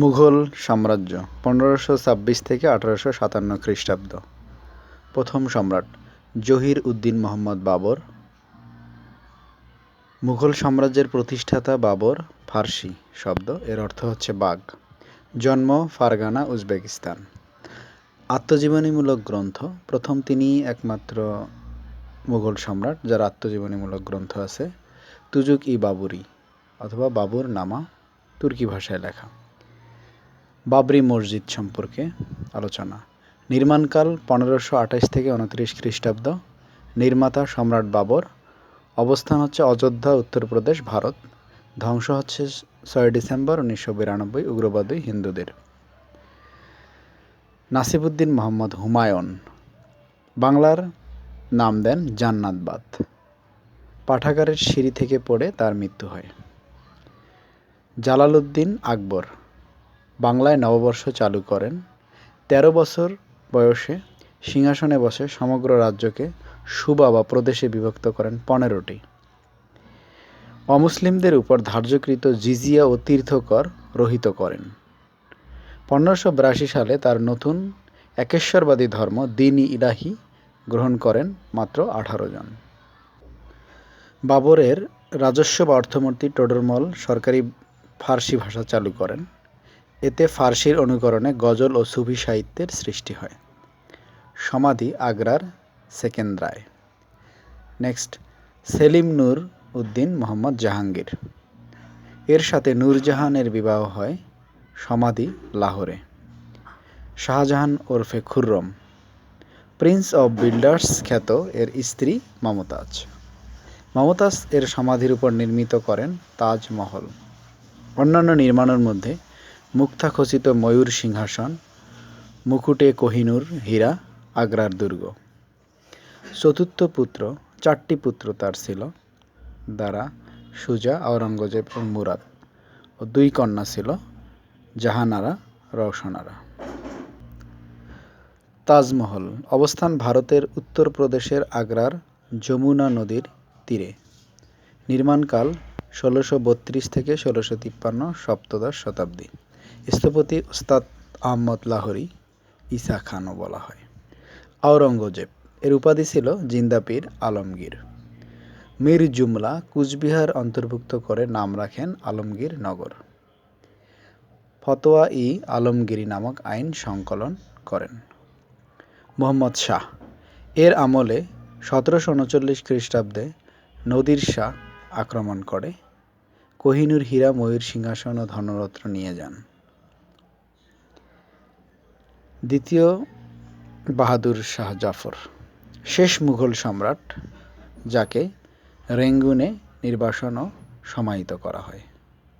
মুঘল সাম্রাজ্য, পনেরোশো ছাব্বিশ থেকে আঠারোশো সাতান্ন খ্রিস্টাব্দ। প্রথম সম্রাট জহির উদ্দিন মোহাম্মদ বাবর। মুঘল সাম্রাজ্যের প্রতিষ্ঠাতা বাবর, ফার্সি শব্দ, এর অর্থ হচ্ছে বাঘ। জন্ম ফারগানা, উজবেকিস্তান। আত্মজীবনীমূলক গ্রন্থ, প্রথম তিনি একমাত্র মুঘল সম্রাট, যার আত্মজীবনীমূলক গ্রন্থ আছে তুজুক ই বাবুরি অথবা বাবুর নামা, তুর্কি ভাষায় লেখা। বাবরি মসজিদ সম্পর্কে আলোচনা। নির্মাণকাল পনেরোশো আঠাশ থেকে উনত্রিশ খ্রিস্টাব্দ। নির্মাতা সম্রাট বাবর। অবস্থান হচ্ছে অযোধ্যা, উত্তরপ্রদেশ, ভারত। ধ্বংস হচ্ছে ছয় ডিসেম্বর উনিশশো বিরানব্বই উগ্রবাদী হিন্দুদের। নাসিবুদ্দিন মোহাম্মদ হুমায়ুন। বাংলার নাম দেন জান্নাতবাদ পাঠাগারের সিঁড়ি থেকে পড়ে তার মৃত্যু হয়। জালালউদ্দিন আকবর। বাংলায় নববর্ষ চালু করেন। তেরো বছর বয়সে সিংহাসনে বসে সমগ্র রাজ্যকে সুবা বা প্রদেশে বিভক্ত করেন পনেরোটি। অমুসলিমদের উপর ধার্যকৃত জিজিয়া ও তীর্থকর রহিত করেন। পনেরোশো বিরাশি সালে তার নতুন একেশ্বরবাদী ধর্ম দিন ইলাহি গ্রহণ করেন মাত্র আঠারো জন। বাবরের রাজস্ব বা অর্থমন্ত্রী টোডরমল সরকারি ফার্সি ভাষা চালু করেন। এতে ফার্সির অনুকরণে গজল ও সুফি সাহিত্যের সৃষ্টি হয়। সমাধি আগ্রার সেকেন্দ্রায় নেক্সট, সেলিম নূর উদ্দিন মোহাম্মদ জাহাঙ্গীর। এর সাথে নূরজাহানের বিবাহ হয় সমাধি লাহোরে। শাহজাহান ওরফে খুররম। প্রিন্স অব বিল্ডার্স খ্যাত এর স্ত্রী মমতাজ। মমতাজ এর সমাধির উপর নির্মিত করেন তাজমহল। অন্যান্য নির্মাণের মধ্যে মুক্তাখচিত ময়ূর সিংহাসন, মুকুটে কোহিনূর হীরা, আগ্রার দুর্গ। চতুর্থ পুত্র, চারটি পুত্র তার ছিল, দ্বারা সুজা আওরঙ্গজেব ও মুরাদ ও দুই কন্যা ছিল, জাহানারা, রওশনারা। তাজমহল, অবস্থান ভারতের উত্তরপ্রদেশের আগ্রার যমুনা নদীর তীরে। নির্মাণকাল ষোলোশো বত্রিশ থেকে ষোলোশো তিপ্পান্ন সপ্তদশ শতাব্দী। স্থপতি ওস্তাদ আহমদ লাহরি ইসা খানও বলা হয়। আওরঙ্গজেব এর উপাধি ছিল জিন্দাপীর আলমগীর। মীর জুমলা কুচবিহার অন্তর্ভুক্ত করে নাম রাখেন আলমগীর নগর। ফতোয়া ই আলমগীরি নামক আইন সংকলন করেন। মোহাম্মদ শাহ এর আমলে সতেরোশো উনচল্লিশ খ্রিস্টাব্দে নদীর শাহ আক্রমণ করে। কোহিনুর হীরা ময়ূর সিংহাসন ও ধনরত্ন নিয়ে যান। দ্বিতীয় বাহাদুর শাহ জাফর। শেষ মুঘল সম্রাট যাকে রেঙ্গুনে নির্বাসনও সমাহিত করা হয়।